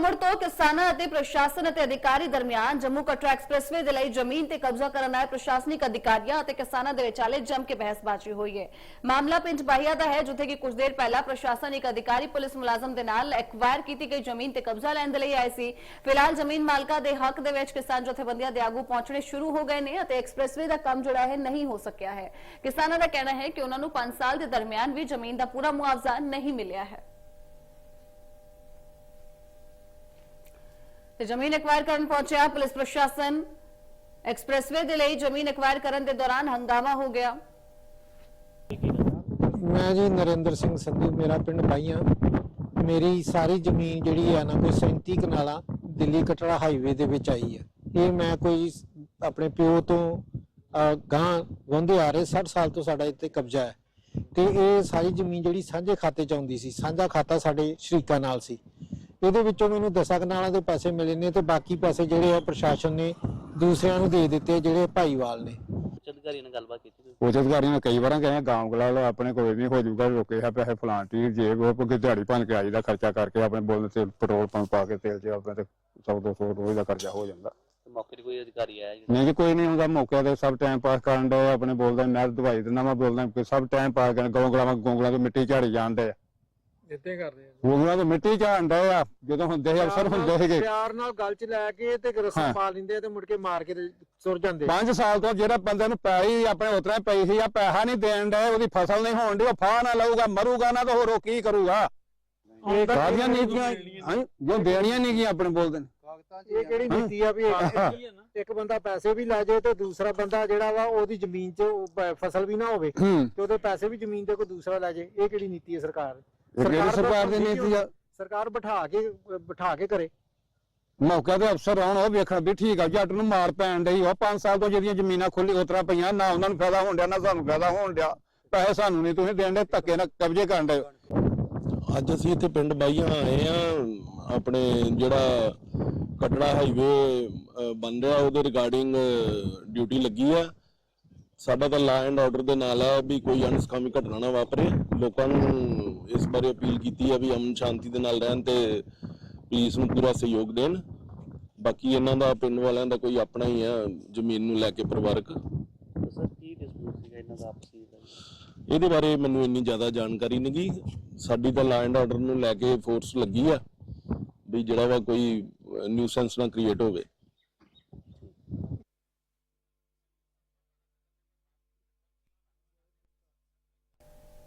ਮੁੜ ਤੋਂ ਕਿਸਾਨਾਂ ਅਤੇ ਪ੍ਰਸ਼ਾਸਨ ਅਤੇ ਅਧਿਕਾਰੀ ਦਰਮਿਆਨ ਜੰਮੂ ਕਟਰਾ ਐਕਸਪ੍ਰੈਸਵੇ ਦੇ ਲਈ ਜ਼ਮੀਨ ਤੇ ਕਬਜ਼ਾ ਕਰਨ ਆਏ ਪ੍ਰਸ਼ਾਸਨਿਕ ਅਧਿਕਾਰੀਆਂ ਅਤੇ ਕਿਸਾਨਾਂ ਦੇ ਵਿਚਾਲੇ ਜੰਮ ਕੇ ਬਹਿਸਬਾਜ਼ੀ ਹੋਈ ਹੈ। ਮਾਮਲਾ ਪਿੰਡ ਬਾਹੀਆ ਦਾ ਹੈ, ਜਿੱਥੇ ਕਿ ਕੁਝ ਦੇਰ ਪਹਿਲਾਂ ਪ੍ਰਸ਼ਾਸਨਿਕ ਅਧਿਕਾਰੀ ਪੁਲਿਸ ਮੁਲਾਜ਼ਮ ਦੇ ਨਾਲ ਐਕਵਾਇਰ ਕੀਤੀ ਗਈ ਜ਼ਮੀਨ ਤੇ ਕਬਜ਼ਾ ਲੈਣ ਦੇ ਲਈ ਆਏ ਸੀ। ਫਿਲਹਾਲ ਜ਼ਮੀਨ ਮਾਲਕਾਂ ਦੇ ਹੱਕ ਦੇ ਵਿੱਚ ਕਿਸਾਨ ਜਥੇਬੰਦੀਆਂ ਦੇ ਆਗੂ ਪਹੁੰਚਣੇ ਸ਼ੁਰੂ ਹੋ ਗਏ ਨੇ ਅਤੇ ਐਕਸਪ੍ਰੈਸਵੇ ਦਾ ਕੰਮ ਜਿਹੜਾ ਹੈ ਨਹੀਂ ਹੋ ਸਕਿਆ ਹੈ। ਕਿਸਾਨਾਂ ਦਾ ਕਹਿਣਾ ਹੈ ਕਿ ਉਹਨਾਂ ਨੂੰ 5 ਸਾਲ ਦੇ ਦਰਮਿਆਨ ਵੀ ਜ਼ਮੀਨ ਦਾ ਪੂਰਾ ਮੁਆਵਜ਼ਾ ਨਹੀਂ ਮਿਲਿਆ ਹੈ। ਤੇ ਜ਼ਮੀਨ ਐਕਵਾਇਰ ਕਰਨ ਪਹੁੰਚਿਆ ਪੁਲਿਸ ਪ੍ਰਸ਼ਾਸਨ। ਐਕਸਪ੍ਰੈਸਵੇ ਦੇ ਲਈ ਜ਼ਮੀਨ ਐਕਵਾਇਰ ਕਰਨ ਦੇ ਦੌਰਾਨ ਹੰਗਾਮਾ ਹੋ ਗਿਆ। ਮੈਂ ਜੀ ਨਰਿੰਦਰ ਸਿੰਘ ਸੰਧੂ, ਮੇਰਾ ਪਿੰਡ ਬਾਈਆਂ। ਮੇਰੀ ਸਾਰੀ ਜ਼ਮੀਨ ਜਿਹੜੀ ਹੈ ਨਾ, ਕੋਈ 37 ਕਨਾਲਾਂ ਦਿੱਲੀ ਕਟੜਾ ਹਾਈਵੇ ਦੇ ਵਿੱਚ ਆਈ ਹੈ ਇਹ ਮੈਂ ਕੋਈ ਆਪਣੇ ਪਿਓ ਤੋਂ ਗਾਂ ਵੰਦੇ ਆ ਰਹੇ 60 ਸਾਲ ਤੋਂ ਸਾਡਾ ਇੱਥੇ ਕਬਜ਼ਾ ਹੈ। ਤੇ ਇਹ ਸਾਰੀ ਜ਼ਮੀਨ ਜਿਹੜੀ ਸਾਂਝੇ ਖਾਤੇ ਚ ਆਉਂਦੀ ਸੀ, ਸਾਂਝਾ ਖਾਤਾ ਸਾਡੇ ਸ਼ਰੀਕਾਂ ਨਾਲ ਸੀ। ਇਹਦੇ ਵਿੱਚੋਂ ਮੈਨੂੰ 10 ਕਨਾਲਾਂ ਦੇ ਪੈਸੇ ਮਿਲੇ ਨੇ ਤੇ ਬਾਕੀ ਪੈਸੇ ਜਿਹੜੇ ਆ ਪ੍ਰਸ਼ਾਸਨ ਨੇ ਦੂਸਰਿਆਂ ਨੂੰ ਦੇ ਦਿੱਤੇ ਜਿਹੜੇ ਭਾਈਵਾਲ ਨੇ ਉੱਚ ਅਧਿਕਾਰੀ ਨਾਲ ਗੱਲਬਾਤ ਕੀਤੀ ਤੁਸੀਂ? ਉੱਚ ਅਧਿਕਾਰੀਆਂ ਨੇ ਕਈ ਵਾਰਾਂ ਕਹੇ ਗਾਂਵ ਗਲਾ ਲਓ ਆਪਣੇ ਕੋਲ ਨਹੀਂ ਹੋ ਜਾਊਗਾ ਰੋਕੇ ਆ ਪੈਸੇ ਫਲਾਂਟੀ ਜੇ ਉਹ ਕੋਈ ਦਿਹਾੜੀ ਭੰਨ ਕੇ ਆਈ ਦਾ ਖਰਚਾ ਕਰਕੇ ਆਪਣੇ ਬੋਲ ਤੇ ਪੈਟਰੋਲ ਪੰਪ ਪਾ ਕੇ ਤੇਲ 'ਚ ਆਪਣੇ ਤੇ 100 200 ਰੋਜ਼ ਦਾ ਖਰਚਾ ਹੋ ਜਾਂਦਾ ਤੇ ਮੌਕੇ ਤੇ ਕੋਈ ਅਧਿਕਾਰੀ ਆਇਆ ਜੀ? ਨਹੀਂ ਕਿ ਕੋਈ ਨਹੀਂ ਹੁੰਦਾ ਮੌਕੇ ਤੇ ਸਭ ਟਾਈਮ ਪਾਸ ਕਰਨ ਦੇ ਆਪਣੇ ਬੋਲਦਾ ਮੈਂ ਦਵਾਈ ਦਿੰਦਾ ਮੈਂ ਬੋਲਦਾ ਕਿ ਸਭ ਟਾਈਮ ਪਾਸ ਕਰਨ ਗੋਂਗਲਾ ਗੋਂਗਲਾ ਤੋਂ ਮਿੱਟੀ ਝਾੜੀ ਜਾਂਦੇ ਆ ਇੱਦਾਂ ਕਰਦੇ ਆ। ਤੋਂ ਮਿੱਟੀ ਝਾੜਦੇ ਆ ਜਦੋਂ ਹੁੰਦੇ ਸੀ ਅਫਸਰ ਹੁੰਦੇ ਸੀਗੇ। ਪਿਆਰ ਨਾਲ ਗੱਲ ਚ ਲੈ ਕੇ ਤੇ ਰਸਾ। ਪਾ ਲੈਂਦੇ ਆ ਤੇ ਮੁੜ ਕੇ ਮਾਰ ਕੇ ਸੁਰ ਜਾਂਦੇ 5 ਸਾਲ ਤੋਂ ਜਿਹੜਾ ਬੰਦੇ ਨੂੰ ਪੈਲੀ ਆਪਣੇ ਉਤਰਾ ਪਈ ਸੀ ਆ ਪੈਸਾ ਨਹੀਂ ਦੇਣ ਦੇ ਉਹਦੀ ਫਸਲ ਨਹੀਂ ਹੋਣ ਦੀ ਉਹ ਫਾਹ ਨਾ ਲਊਗਾ ਮਰੂਗਾ ਨਾ ਤਾਂ ਹੋਰ ਉਹ ਕੀ ਕਰੂਗਾ? ਇਹ ਸਾਰੀਆਂ ਨੀਤੀਆਂ ਹਾਂ ਜੋ ਦੇਣੀਆਂ ਨਹੀਂ ਗੀਆਂ ਆਪਣੇ ਬੋਲਦੇ ਨੇ। ਇਹ ਕਿਹੜੀ ਨੀਤੀ ਆ ਵੀ ਇੱਕ- ਇੱਕ ਬੰਦਾ ਪੈਸੇ ਵੀ ਲੈ ਜਾਏ ਤੇ ਦੂਸਰਾ ਬੰਦਾ ਜਿਹੜਾ ਵਾ ਉਹਦੀ ਜ਼ਮੀਨ 'ਚ ਫਸਲ ਵੀ ਨਾ ਹੋਵੇ ਤੇ ਉਹਦੇ ਪੈਸੇ ਵੀ ਜ਼ਮੀਨ ਤੇ ਕੋਈ ਦੂਸਰਾ ਲੈ ਜਾਏ ਇਹ ਕਿਹੜੀ ਨੀਤੀ ਹੈ ਸਰਕਾਰ? ਇਹ ਕਿਹੜੀ ਦਾ ਸਰਕਾਰ ਦੀ ਨੀਤੀ ਆ? ਸਰਕਾਰ ਬਿਠਾ ਕੇ ਬਿਠਾ ਕੇ ਕਰੇ। ਮੌਕੇ ਤੇ ਅਫਸਰ ਆਉਣ ਉਹ ਵੇਖਣ ਵੀ ਠੀਕ ਆ ਜੱਟ ਨੂੰ ਮਾਰ ਪੈਣ ਡਈ ਉਹ 5 ਸਾਲ ਤੋਂ ਜਿਹੜੀਆਂ ਜ਼ਮੀਨਾਂ ਖੁੱਲੀ ਉਤਰਾ ਪਈਆਂ ਨਾ ਉਹਨਾਂ ਨੂੰ ਫਾਇਦਾ ਹੋਣ ਡਿਆ ਨਾ ਸਾਨੂੰ ਫਾਇਦਾ ਹੋਣ ਡਿਆ। ਪੈਸੇ ਸਾਨੂੰ ਨਹੀਂ ਤੁਸੀਂ ਦੇਣ ਦੇ ਧੱਕੇ ਨਾਲ ਕਬਜ਼ੇ ਕਰਨ ਦੇ ਅੱਜ ਅਸੀਂ ਇੱਥੇ ਪਿੰਡ ਬਾਈਆਂ ਆਏ ਆ ਆਪਣੇ ਜਿਹੜਾ ਕਟੜਾ ਹਾਈਵੇ ਬਣ ਰਿਹਾ ਉਹਦੇ ਰਿਗਾਰਡਿੰਗ ਡਿਊਟੀ ਲੱਗੀ ਆ। ਸਾਡਾ ਤਾਂ ਲਾ ਐਂਡ ਆਰਡਰ ਦੇ ਨਾਲ ਆ ਵੀ ਕੋਈ ਅਨਸਕਾਮੀ ਘਟਨਾ ਨਾ ਵਾਪਰੇ। ਲੋਕਾਂ ਨੂੰ ਇਸ ਬਾਰੇ ਅਪੀਲ ਕੀਤੀ ਆ ਵੀ ਅਮਨ ਸ਼ਾਂਤੀ ਦੇ ਨਾਲ ਰਹਿਣ ਤੇ ਪੁਲਿਸ ਨੂੰ ਪੂਰਾ ਸਹਿਯੋਗ ਦੇਣ। ਬਾਕੀ ਇਹਨਾਂ ਦਾ ਪਿੰਡ ਵਾਲਿਆਂ ਦਾ ਕੋਈ ਆਪਣਾ ਹੀ ਆ ਜ਼ਮੀਨ ਨੂੰ ਲੈ ਕੇ ਪਰਿਵਾਰਕ। ਤੇ ਸਰ ਕੀ ਡਿਸਪਿਊਟ ਸੀਗਾ ਇਹਨਾਂ ਦਾ ਆਪਸੀ ਦਾ? ਜੀ? ਇਹਦੇ ਬਾਰੇ ਮੈਨੂੰ ਇੰਨੀ ਜ਼ਿਆਦਾ ਜਾਣਕਾਰੀ ਨਹੀਂ ਗੀ। ਸਾਡੀ ਤਾਂ ਲਾ ਐਂਡ ਆਰਡਰ ਨੂੰ ਲੈ ਕੇ ਫੋਰਸ ਲੱਗੀ ਆ ਵੀ ਜਿਹੜਾ ਵਾ ਕੋਈ ਨਿਊਸੈਂਸ ਨਾ ਕ੍ਰੀਏਟ ਹੋਵੇ।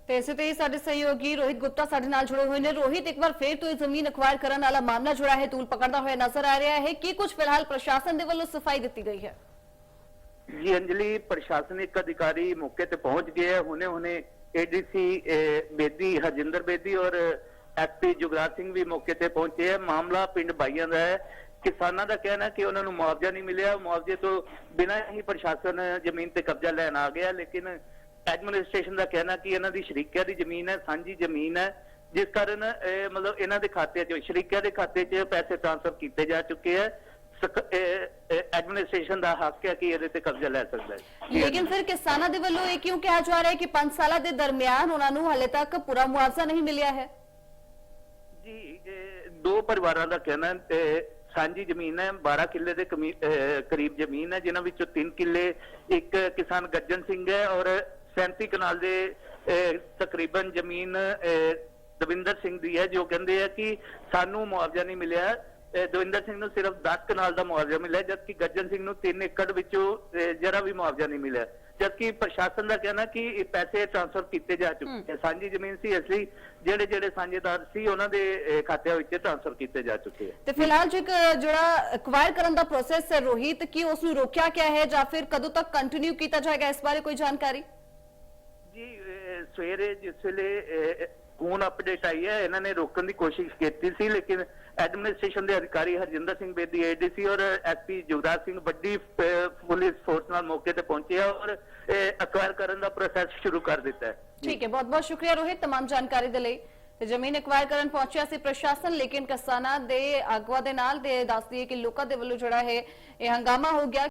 ਤੇ ਇਸੇ ਤੇ ਹੀ ਸਾਡੇ ਸਹਿਯੋਗੀ ਰੋਹਿਤ ਗੁਪਤਾ ਸਾਡੇ ਨਾਲ ਜੁੜੇ ਹੋਏ ਨੇ। ਰੋਹਿਤ, ਇੱਕ ਵਾਰ ਫੇਰ ਤੋਂ ਇਹ ਜ਼ਮੀਨ ਅਕਵਾਇਰ ਕਰਨ ਵਾਲਾ ਮਾਮਲਾ ਜੁੜਾ ਹੈ ਤੂਲ ਪਕੜਦਾ ਹੋਇਆ ਨਜ਼ਰ ਆ ਰਿਹਾ ਹੈ। ਕੀ ਕੁਝ ਫਿਲਹਾਲ ਪ੍ਰਸ਼ਾਸਨ ਦੇ ਵੱਲੋਂ ਸਫ਼ਾਈ ਦਿੱਤੀ ਗਈ ਹੈ? ਜੀ ਅੰਜਲੀ, ਪ੍ਰਸ਼ਾਸਨਿਕ ਅਧਿਕਾਰੀ ਮੌਕੇ ਤੇ ਪਹੁੰਚ ਗਏ ਹੁਣੇ ਹੁਣੇ ਏਡੀਸੀ ਬੇਦੀ, ਹਰਜਿੰਦਰ ਬੇਦੀ ਔਰ ਐਸਪੀ ਜੁਗਰਾਜ ਸਿੰਘ ਵੀ ਮੌਕੇ ਤੇ ਪਹੁੰਚੇ ਹੈ ਮਾਮਲਾ ਪਿੰਡ ਬਾਈਆਂ ਦਾ ਹੈ। ਕਿਸਾਨਾਂ ਦਾ ਕਹਿਣਾ ਕਿ ਉਹਨਾਂ ਨੂੰ ਮੁਆਵਜ਼ਾ ਨਹੀਂ ਮਿਲਿਆ। ਮੁਆਵਜ਼ੇ ਤੋਂ ਬਿਨਾਂ ਹੀ ਪ੍ਰਸ਼ਾਸਨ ਜ਼ਮੀਨ ਤੇ ਕਬਜ਼ਾ ਲੈਣ ਆ ਗਿਆ, ਲੇਕਿਨ ਐਡਮਿਨਿਸਟ੍ਰੇਸ਼ਨ ਦਾ ਕਹਿਣਾ ਕਿ ਇਹਨਾਂ ਦੀ ਸ਼ਰੀਕਿਆਂ ਦੀ ਜ਼ਮੀਨ ਹੈ ਸਾਂਝੀ ਜ਼ਮੀਨ ਹੈ ਜਿਸ ਕਾਰਨ ਮਤਲਬ ਇਹਨਾਂ ਦੇ ਖਾਤੇ 'ਚ ਸ਼ਰੀਕਿਆਂ ਦੇ ਖਾਤੇ 'ਚ ਪੈਸੇ ਟ੍ਰਾਂਸਫਰ ਕੀਤੇ ਜਾ ਚੁੱਕੇ ਹੈ। ਐਡਮਿਨਿਸਟ੍ਰੇਸ਼ਨ ਦਾ ਹੱਕ ਹੈ ਕਿ ਇਹਦੇ ਤੇ ਕਬਜ਼ਾ ਲੈ ਸਕਦਾ ਹੈ। ਲੇਕਿਨ ਫਿਰ ਕਿਸਾਨਾਂ ਦੇ ਵੱਲੋਂ ਇਹ ਕਿਉਂ ਕਿਹਾ ਜਾ ਰਿਹਾ ਹੈ ਕਿ 5 ਸਾਲਾਂ ਦੇ ਦਰਮਿਆਨ ਉਹਨਾਂ ਨੂੰ ਹਲੇ ਤੱਕ ਪੂਰਾ ਮੁਆਵਜ਼ਾ ਨਹੀਂ ਮਿਲਿਆ ਹੈ? ਜੀ ਦੋ ਪਰਿਵਾਰਾਂ ਦਾ ਕਹਿਣਾ ਹੈ ਤੇ ਸਾਂਝੀ ਜ਼ਮੀਨ ਹੈ 12 ਕਿੱਲੇ ਦੇ ਕਰੀਬ ਜ਼ਮੀਨ ਹੈ ਜਿਨ੍ਹਾਂ ਵਿੱਚੋਂ 3 ਕਿੱਲੇ ਇੱਕ ਕਿਸਾਨ ਗੱਜਨ ਸਿੰਘ ਹੈ ਔਰ 37 ਕਨਾਲ ਦੇ ਤਕਰੀਬਨ ਜ਼ਮੀਨ ਦਵਿੰਦਰ ਸਿੰਘ ਦੀ ਹੈ ਜੋ ਕਹਿੰਦੇ ਆ ਕਿ ਸਾਨੂੰ ਮੁਆਵਜ਼ਾ ਨਹੀਂ ਮਿਲਿਆ। ਦਵਿੰਦਰ ਸਿੰਘ ਨੂੰ ਸਿਰਫ 10 ਕਨਾਲ ਦਾ ਮੁਆਵਜ਼ਾ ਮਿਲਿਆ ਜਦਕਿ ਗੱਜਨ ਸਿੰਘ ਨੂੰ 3 ਏਕੜ ਵਿੱਚੋਂ ਜਰਾ ਵੀ ਮੁਆਵਜ਼ਾ ਨਹੀਂ ਮਿਲਿਆ। ਜਦਕਿ ਪ੍ਰਸ਼ਾਸਨ ਦਾ ਕਹਿਣਾ ਕਿ ਇਹ ਪੈਸੇ ਟ੍ਰਾਂਸਫਰ ਕੀਤੇ ਜਾ ਚੁੱਕੇ ਸਾਂਝੀ ਜ਼ਮੀਨ ਸੀ ਇਸ ਲਈ ਜਿਹੜੇ ਜਿਹੜੇ ਸਾਂਝੇਦਾਰ ਸੀ ਉਹਨਾਂ ਦੇ ਖਾਤਿਆਂ ਵਿੱਚ ਟ੍ਰਾਂਸਫਰ ਕੀਤੇ ਜਾ ਚੁੱਕੇ ਹੈ ਤੇ ਫਿਲਹਾਲ ਜੋ ਇੱਕ ਜਿਹੜਾ ਅਕਵਾਇਰ ਕਰਨ ਦਾ ਪ੍ਰੋਸੈਸ ਹੈ ਰੋਹਿਤ ਕੀ ਉਸ ਨੂੰ ਰੋਕਿਆ ਗਿਆ ਹੈ ਜਾਂ ਫਿਰ ਕਦੋਂ ਤੱਕ ਕੰਟੀਨਿਊ ਕੀਤਾ ਜਾਏਗਾ ਇਸ ਬਾਰੇ ਕੋਈ ਜਾਣਕਾਰੀ? ਜੀ ਅਹ, ਸਵੇਰੇ ਜਿਸ ਵੇਲੇ ਫੋਨ ਅਪਡੇਟ ਆਈ ਹੈ ਇਹਨਾਂ ਨੇ ਰੋਕਣ ਦੀ ਕੋਸ਼ਿਸ਼ ਕੀਤੀ ਸੀ ਲੇਕਿਨ ਐਡਮਿਨਿਸਟ੍ਰੇਸ਼ਨ ਦੇ ਅਧਿਕਾਰੀ ਹਰਜਿੰਦਰ ਸਿੰਘ ਬੇਦੀ ਏਡੀਸੀ ਔਰ ਐਸਪੀ ਜੁਗਰਾਜ ਸਿੰਘ ਵੱਡੀ ਅਹ, ਪੁਲਿਸ ਫੋਰਸ ਨਾਲ ਮੌਕੇ ਤੇ ਪਹੁੰਚੇ ਆ ਔਰ ਅਕਵਾਇਰ ਕਰਨ ਦਾ ਪ੍ਰੋਸੈਸ ਸ਼ੁਰੂ ਕਰ ਦਿੱਤਾ ਹੈ ਠੀਕ ਹੈ ਬਹੁਤ ਬਹੁਤ ਸ਼ੁਕਰੀਆ ਰੋਹਿਤ तमाम ਜਾਣਕਾਰੀ ਦੇ ਲਈ ਤੇ ਜ਼ਮੀਨ ਐਕਵਾਇਰ ਕਰਨ ਪਹੁੰਚਿਆ ਸੀ ਪ੍ਰਸ਼ਾਸਨ ਲੇਕਿਨ ਕਿਸਾਨਾਂ ਦੇ ਆਗੂਆਂ ਦੇ ਨਾਲ ਦੇ ਦੱਸਦੀ ਹੈ ਕਿ ਲੋਕਾਂ ਦੇ ਵੱਲੋਂ ਜਿਹੜਾ ਹੈ ਇਹ ਹੰਗਾਮਾ ਹੋ ਗਿਆ